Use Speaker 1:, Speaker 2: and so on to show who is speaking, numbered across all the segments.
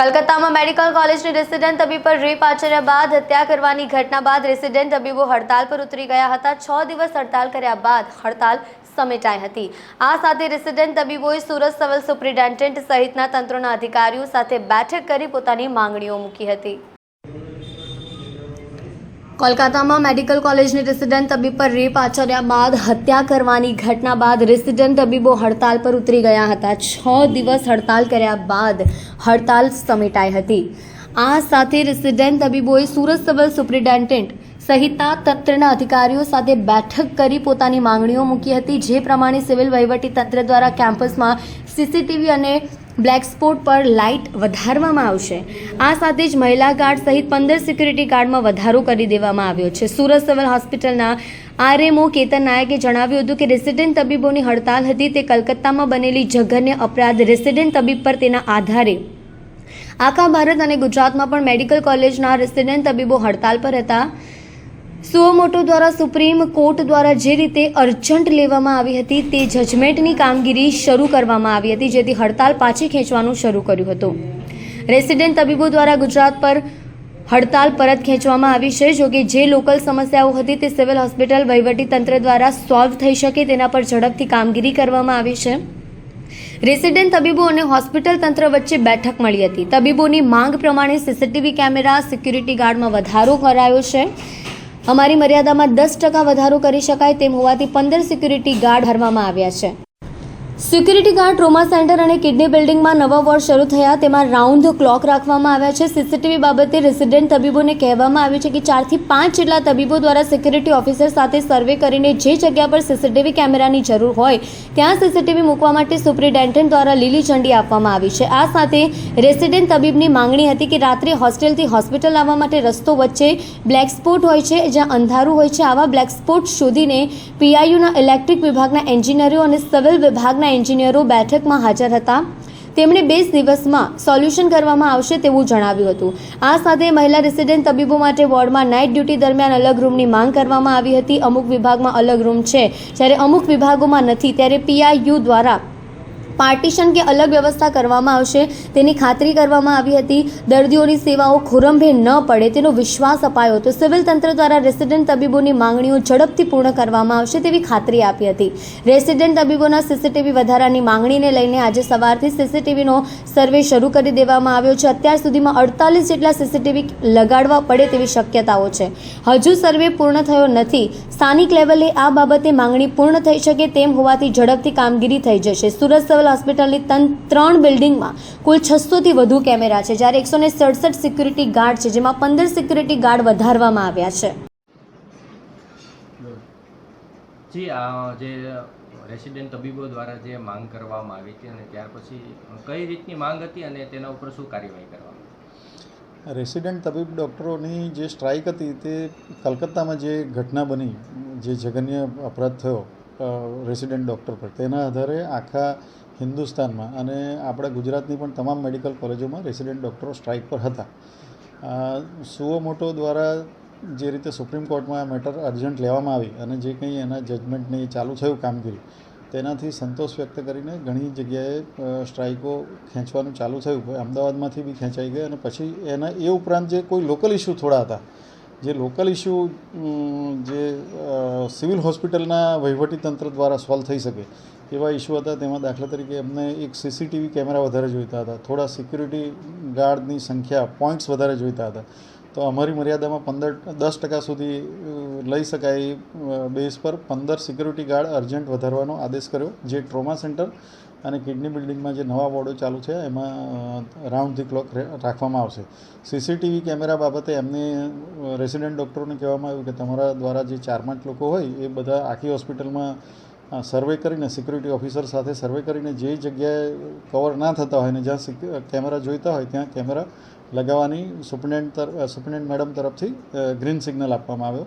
Speaker 1: કલકત્તામાં medical કોલેજની resident તબીબ પર રેપ આચર્યા બાદ હત્યા કરવાની ઘટના બાદ રેસિડેન્ટ તબીબો હડતાલ પર ઉતરી ગયા હતા. છ દિવસ હડતાલ કર્યા બાદ હડતાલ સમેટાઈ હતી. આ સાથે રેસિડેન્ટ તબીબોએ સુરત સિવિલ સુપ્રિન્ટેન્ડન્ટ સહિતના તંત્રોના અધિકારીઓ સાથે બેઠક કરી પોતાની માંગણીઓ મૂકી હતી. કોલકાતામાં મેડિકલ કોલેજની રેસિડેન્ટ તબીબ પર રેપ આચર્યા બાદ હત્યા કરવાની ઘટના બાદ રેસિડેન્ટ તબીબો હડતાલ પર ઉતરી ગયા હતા. છ દિવસ હડતાલ કર્યા બાદ હડતાલ સમેટાઈ હતી. આ સાથે રેસિડેન્ટ તબીબોએ સુરત સિવિલ સુપ્રિન્ટેન્ડન્ટ સહિતના તંત્રના અધિકારીઓ સાથે બેઠક કરી પોતાની માંગણીઓ મૂકી હતી, જે પ્રમાણે સિવિલ વહીવટી તંત્ર દ્વારા કેમ્પસમાં સીસીટીવી અને બ્લેક સ્પોટ પર લાઇટ વધારવામાં આવશે. આ સાથે જ મહિલા ગાર્ડ સહિત પંદર સિક્યુરિટી ગાર્ડમાં વધારો કરી દેવામાં આવ્યો છે. સુરત સિવિલ હોસ્પિટલના આરએમઓ કેતન નાયકે જણાવ્યું હતું કે રેસિડેન્ટ તબીબોની હડતાલ હતી. તે કલકત્તામાં બનેલી જઘન્ય અપરાધ રેસિડેન્ટ તબીબ પર તેના આધારે આખા ભારત અને ગુજરાતમાં પણ મેડિકલ કોલેજના રેસિડેન્ટ તબીબો હડતાલ પર હતા. સુઓમોટો દ્વારા સુપ્રીમ કોર્ટ દ્વારા જે રીતે અર્જન્ટ લેવામાં આવી હતી તે જજમેન્ટની કામગીરી શરૂ કરવામાં આવી હતી, જેથી હડતાલ પાછી ખેંચવાનું શરૂ કર્યું હતું. રેસિડેન્ટ તબીબો દ્વારા ગુજરાત પર હડતાલ પરત ખેંચવામાં આવી છે જોકે જે લોકલ સમસ્યાઓ હતી તે સિવિલ હોસ્પિટલ તંત્ર દ્વારા સોલ્વ થઈ શકે તેના પર ઝડપથી કામગીરી કરવામાં આવી છે. રેસિડેન્ટ તબીબો અને હોસ્પિટલ તંત્ર વચ્ચે બેઠક મળી હતી. તબીબોની માંગ પ્રમાણે સીસીટીવી કેમેરા સિક્યુરિટી ગાર્ડમાં વધારો કરાયો છે. અમારી મર્યાદામાં દસ ટકા વધારો કરી શકાય તેમ હોવાથી પંદર સિક્યુરિટી ગાર્ડ હરવામાં આવ્યા છે. સિક્યુરિટી ગાર્ડ ટ્રોમા સેન્ટર અને કિડની બિલ્ડિંગમાં નવા વોર્ડ શરૂ થયા. તેમાં રાઉન્ડ ક્લોક રાખવામાં આવ્યા છે. સીસીટીવી બાબતે રેસિડેન્ટ તબીબોને કહેવામાં આવ્યું છે કે ચારથી પાંચ જેટલા તબીબો દ્વારા સિક્યુરિટી ઓફિસર સાથે સર્વે કરીને જે જગ્યા પર સીસીટીવી કેમેરાની જરૂર હોય, ત્યાં સીસીટીવી મૂકવા માટે સુપ્રિન્ટેન્ડન્ટ દ્વારા લીલી ઝંડી આપવામાં આવી છે. આ સાથે રેસિડેન્ટ તબીબની માંગણી હતી કે રાત્રે હોસ્ટેલથી હોસ્પિટલ આવવા માટે રસ્તો વચ્ચે બ્લેક સ્પોટ હોય છે, જ્યાં અંધારું હોય છે. આવા બ્લેક સ્પોટ શોધીને પીઆઈયુના ઇલેક્ટ્રિક વિભાગના એન્જિનિયરો અને સિવિલ વિભાગના એન્જિનિયરો બેઠકમાં હાજર હતા. તેમણે બે દિવસમાં સોલ્યુશન કરવામાં આવશે તેવું જણાવ્યું હતું. આ સાથે મહિલા રેસિડેન્ટ તબીબો માટે વોર્ડમાં નાઇટ ડ્યુટી દરમિયાન અલગ રૂમની માંગ કરવામાં આવી હતી. અમુક વિભાગમાં અલગ રૂમ છે. જ્યારે અમુક વિભાગોમાં નથી, ત્યારે પીઆઈયુ દ્વારા પાર્ટીશન કે અલગ વ્યવસ્થા કરવામાં આવશે તેની ખાતરી કરવામાં આવી હતી. દર્દીઓની સેવાઓ ખોરંભે ન પડે તેનો વિશ્વાસ અપાયો હતો. સિવિલ તંત્ર દ્વારા રેસિડેન્ટ તબીબોની માંગણીઓ ઝડપથી પૂર્ણ કરવામાં આવશે તેવી ખાતરી આપી હતી. રેસિડેન્ટ તબીબોના સીસીટીવી વધારાની માંગણીને લઈને આજે સવારથી સીસીટીવીનો સર્વે શરૂ કરી દેવામાં આવ્યો છે. અત્યાર સુધીમાં અડતાલીસ જેટલા સીસીટીવી લગાડવા પડે તેવી શક્યતાઓ છે. હજુ સર્વે પૂર્ણ થયો નથી. સ્થાનિક લેવલે આ બાબતે માંગણી પૂર્ણ થઈ શકે તેમ હોવાથી ઝડપથી કામગીરી થઈ જશે. સુરત સિવિલ હોસ્પિટલની તન ત્રણ બિલ્ડિંગમાં કુલ છસોથી વધુ કેમેરા છે જ્યારે એકસો ને સડસઠ સિક્યુરિટી ગાર્ડ છે જેમાં પંદર સિક્યુરિટી ગાર્ડ વધારવામાં આવ્યા છે.
Speaker 2: જી જે રેસિડેન્ટ તબીબો દ્વારા જે માંગ કરવામાં આવી હતી અને ત્યાર પછી કઈ રીતની માંગ હતી અને તેના ઉપર શું કાર્યવાહી કરવામાં
Speaker 3: રેસિડેન્ટ તબીબ ડૉક્ટરોની જે સ્ટ્રાઇક હતી તે કલકત્તામાં જે ઘટના બની જે જઘન્ય અપરાધ થયો રેસિડેન્ટ ડૉક્ટર પર. તેના આધારે આખા હિન્દુસ્તાનમાં અને આપણા ગુજરાતની પણ તમામ મેડિકલ કોલેજોમાં રેસિડેન્ટ ડૉક્ટરો સ્ટ્રાઇક પર હતા. સુઓ મોટો દ્વારા જે રીતે સુપ્રીમ કોર્ટમાં આ મેટર અર્જન્ટ લેવામાં આવી અને જે કંઈ એના જજમેન્ટની ચાલુ થયું કામગીરી, તેનાથી સંતોષ વ્યક્ત કરીને ઘણી જગ્યાએ સ્ટ્રાઇકો ખેંચવાનું ચાલુ થયું. અમદાવાદમાંથી બી ખેંચાઈ ગઈ અને પછી એના, એ ઉપરાંત જે કોઈ લોકલ ઇસ્યુ થોડા હતા જે લોકલ ઇસ્યુ જે સિવિલ હોસ્પિટલના વહીવટીતંત્ર દ્વારા સોલ્વ થઈ શકે, એવા ઇસ્યુ હતા. તેમાં દાખલા તરીકે અમને એક સીસીટીવી કેમેરા વધારે જોઈતા હતા. થોડા સિક્યુરિટી ગાર્ડની સંખ્યા પોઈન્ટ્સ વધારે જોઈતા હતા. તો અમારી મર્યાદામાં પંદર, દસ ટકા સુધી લઈ શકાય બેઝ પર પંદર સિક્યુરિટી ગાર્ડ અર્જન્ટ વધારવાનો આદેશ કર્યો, જે ટ્રોમા સેન્ટર અને કિડની બિલ્ડિંગમાં જે નવા વોર્ડો ચાલુ છે, એમાં રાઉન્ડ ધી ક્લોક રાખવામાં આવશે. સીસીટીવી કેમેરા બાબતે એમને રેસિડેન્ટ ડૉક્ટરોને કહેવામાં આવ્યું કે તમારા દ્વારા જે ચાર પાંચ લોકો હોય, એ બધા આખી હોસ્પિટલમાં સર્વે કરીને, સિક્યુરિટી ઓફિસર સાથે સર્વે કરીને જે જગ્યાએ કવર ના થતા હોય ને જ્યાં કેમેરા જોઈતા હોય, ત્યાં કેમેરા લગાવવાની સુપ્રિન્ટેન્ટ તરફ સુપ્રિન્ટેન્ટ મેડમ તરફથી ગ્રીન સિગ્નલ આપવામાં આવ્યો.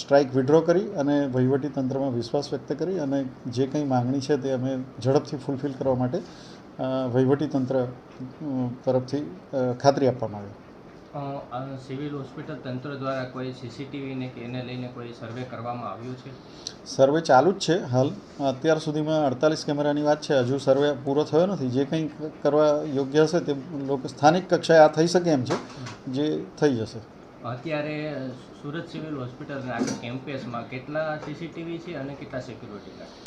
Speaker 3: સ્ટ્રાઇક વિડ્રો કરી અને વહીવટી તંત્રમાં વિશ્વાસ વ્યક્ત કરી અને જે કંઈ માંગણી છે તે અમે ઝડપથી ફૂલફિલ કરવા માટે વહીવટી તંત્ર તરફથી ખાતરી આપવામાં આવી.
Speaker 2: સિવિલ હોસ્પિટલ તંત્ર દ્વારા કોઈ સીસીટીવીને કે એને લઈને કોઈ સર્વે કરવામાં આવ્યું છે?
Speaker 3: સર્વે ચાલુ જ છે હાલ. અત્યાર સુધીમાં અડતાલીસ કેમેરાની વાત છે. હજુ સર્વે પૂરો થયો નથી. જે કંઈ કરવા યોગ્ય હશે તે લોકો સ્થાનિક કક્ષાએ આ થઈ શકે એમ છે જે થઈ જશે.
Speaker 2: અત્યારે સુરત સિવિલ હોસ્પિટલના કેમ્પસમાં કેટલા સીસીટીવી છે અને કેટલા સિક્યુરિટી ગાર્ડ